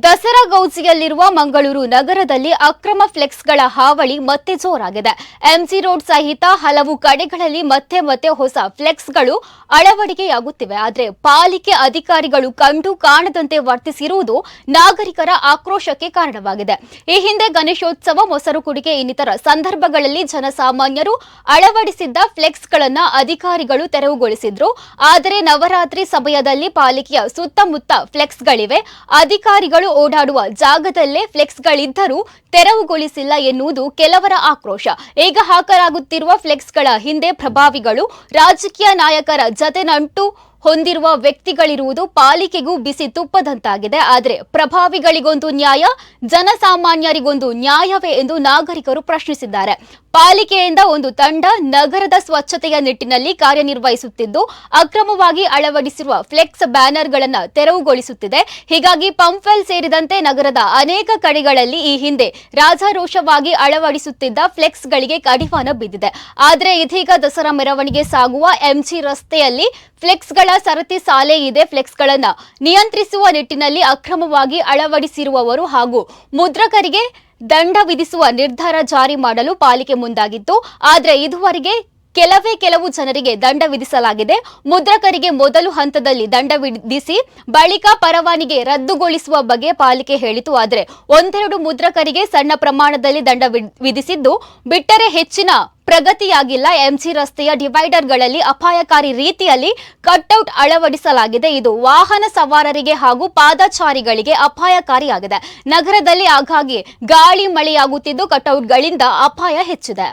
ದಸರಾ ಗೌಜಿಯಲ್ಲಿರುವ ಮಂಗಳೂರು ನಗರದಲ್ಲಿ ಅಕ್ರಮ ಫ್ಲೆಕ್ಸ್ಗಳ ಹಾವಳಿ ಮತ್ತೆ ಜೋರಾಗಿದೆ. ಎಂಜಿ ರೋಡ್ ಸಹಿತ ಹಲವು ಕಡೆಗಳಲ್ಲಿ ಮತ್ತೆ ಮತ್ತೆ ಹೊಸ ಫ್ಲೆಕ್ಸ್ಗಳು ಅಳವಡಿಕೆಯಾಗುತ್ತಿವೆ. ಆದರೆ ಪಾಲಿಕೆ ಅಧಿಕಾರಿಗಳು ಕಂಡು ಕಾಣದಂತೆ ವರ್ತಿಸಿರುವುದು ನಾಗರಿಕರ ಆಕ್ರೋಶಕ್ಕೆ ಕಾರಣವಾಗಿದೆ. ಈ ಹಿಂದೆ ಗಣೇಶೋತ್ಸವ ಮೊಸರು ಕುಡಿಕೆ ಇನ್ನಿತರ ಸಂದರ್ಭಗಳಲ್ಲಿ ಜನಸಾಮಾನ್ಯರು ಅಳವಡಿಸಿದ್ದ ಫ್ಲೆಕ್ಸ್ಗಳನ್ನ ಅಧಿಕಾರಿಗಳು ತೆರವುಗೊಳಿಸಿದ್ರು. ಆದರೆ ನವರಾತ್ರಿ ಸಮಯದಲ್ಲಿ ಪಾಲಿಕೆಯ ಸುತ್ತಮುತ್ತ ಫ್ಲೆಕ್ಸ್ಗಳಿವೆ. ಅಧಿಕಾರಿಗಳು ಓಡಾಡುವ ಜಾಗದಲ್ಲೇ ಫ್ಲೆಕ್ಸ್ಗಳಿದ್ದರೂ ತೆರವುಗೊಳಿಸಿಲ್ಲ ಎನ್ನುವುದು ಕೆಲವರ ಆಕ್ರೋಶ. ಈಗ ಹಾಕಲಾಗುತ್ತಿರುವ ಫ್ಲೆಕ್ಸ್ಗಳ ಹಿಂದೆ ಪ್ರಭಾವಿಗಳು ರಾಜಕೀಯ ನಾಯಕರ ಜತೆ ನಂಟು ಹೊಂದಿರುವ ವ್ಯಕ್ತಿಗಳಿರುವುದು ಪಾಲಿಕೆಗೂ ಬಿಸಿ ತುಪ್ಪದಂತಾಗಿದೆ. ಆದರೆ ಪ್ರಭಾವಿಗಳಿಗೊಂದು ನ್ಯಾಯ, ಜನಸಾಮಾನ್ಯರಿಗೊಂದು ನ್ಯಾಯವೇ ಎಂದು ನಾಗರಿಕರು ಪ್ರಶ್ನಿಸಿದ್ದಾರೆ. ಪಾಲಿಕೆಯಿಂದ ಒಂದು ತಂಡ ನಗರದ ಸ್ವಚ್ಛತೆಯ ನಿಟ್ಟಿನಲ್ಲಿ ಕಾರ್ಯನಿರ್ವಹಿಸುತ್ತಿದ್ದು, ಅಕ್ರಮವಾಗಿ ಅಳವಡಿಸಿರುವ ಫ್ಲೆಕ್ಸ್ ಬ್ಯಾನರ್ಗಳನ್ನು ತೆರವುಗೊಳಿಸುತ್ತಿದೆ. ಹೀಗಾಗಿ ಪಂಪ್ವೆಲ್ ಸೇರಿದಂತೆ ನಗರದ ಅನೇಕ ಕಡೆಗಳಲ್ಲಿ ಈ ಹಿಂದೆ ರಾಜಾರೋಷವಾಗಿ ಅಳವಡಿಸುತ್ತಿದ್ದ ಫ್ಲೆಕ್ಸ್ಗಳಿಗೆ ಕಡಿವಾಣ ಬಿದ್ದಿದೆ. ಆದರೆ ಇದೀಗ ದಸರಾ ಮೆರವಣಿಗೆ ಸಾಗುವ ಎಂಜಿ ರಸ್ತೆಯಲ್ಲಿ ಫ್ಲೆಕ್ಸ್ಗಳ ಸರತಿ ಸಾಲೆ ಇದೆ ಫ್ಲೆಕ್ಸ್ಗಳನ್ನ. ನಿಯಂತ್ರಿಸುವ ನಿಟ್ಟಿನಲ್ಲಿ ಅಕ್ರಮವಾಗಿ ಅಳವಡಿಸಿರುವವರು ಹಾಗೂ ಮುದ್ರಕರಿಗೆ ದಂಡ ವಿಧಿಸುವ ನಿರ್ಧಾರ ಜಾರಿ ಮಾಡಲು ಪಾಲಿಕೆ ಮುಂದಾಗಿತ್ತು. ಆದರೆ ಇದುವರೆಗೆ ಕೆಲವೇ ಕೆಲವು ಜನರಿಗೆ ದಂಡ ವಿಧಿಸಲಾಗಿದೆ. ಮುದ್ರಕರಿಗೆ ಮೊದಲು ಹಂತದಲ್ಲಿ ದಂಡ ವಿಧಿಸಿ ಬಳಿಕ ಪರವಾನಿಗೆ ರದ್ದುಗೊಳಿಸುವ ಬಗ್ಗೆ ಪಾಲಿಕೆ ಹೇಳಿತು ಆದರೆ ಒಂದೆರಡು ಮುದ್ರಕರಿಗೆ ಸಣ್ಣ ಪ್ರಮಾಣದಲ್ಲಿ ದಂಡ ವಿಧಿಸಿದ್ದು ಬಿಟ್ಟರೆ ಹೆಚ್ಚಿನ ಪ್ರಗತಿಯಾಗಿಲ್ಲ. ಎಂಜಿ ರಸ್ತೆಯ ಡಿವೈಡರ್ಗಳಲ್ಲಿ ಅಪಾಯಕಾರಿ ರೀತಿಯಲ್ಲಿ ಕಟ್ಔಟ್ ಅಳವಡಿಸಲಾಗಿದೆ. ಇದು ವಾಹನ ಸವಾರರಿಗೆ ಹಾಗೂ ಪಾದಚಾರಿಗಳಿಗೆ ಅಪಾಯಕಾರಿಯಾಗಿದೆ. ನಗರದಲ್ಲಿ ಆಗಾಗ್ಗೆ ಗಾಳಿ ಮಳೆಯಾಗುತ್ತಿದ್ದು ಕಟ್ಔಟ್ಗಳಿಂದ ಅಪಾಯ ಹೆಚ್ಚಿದೆ.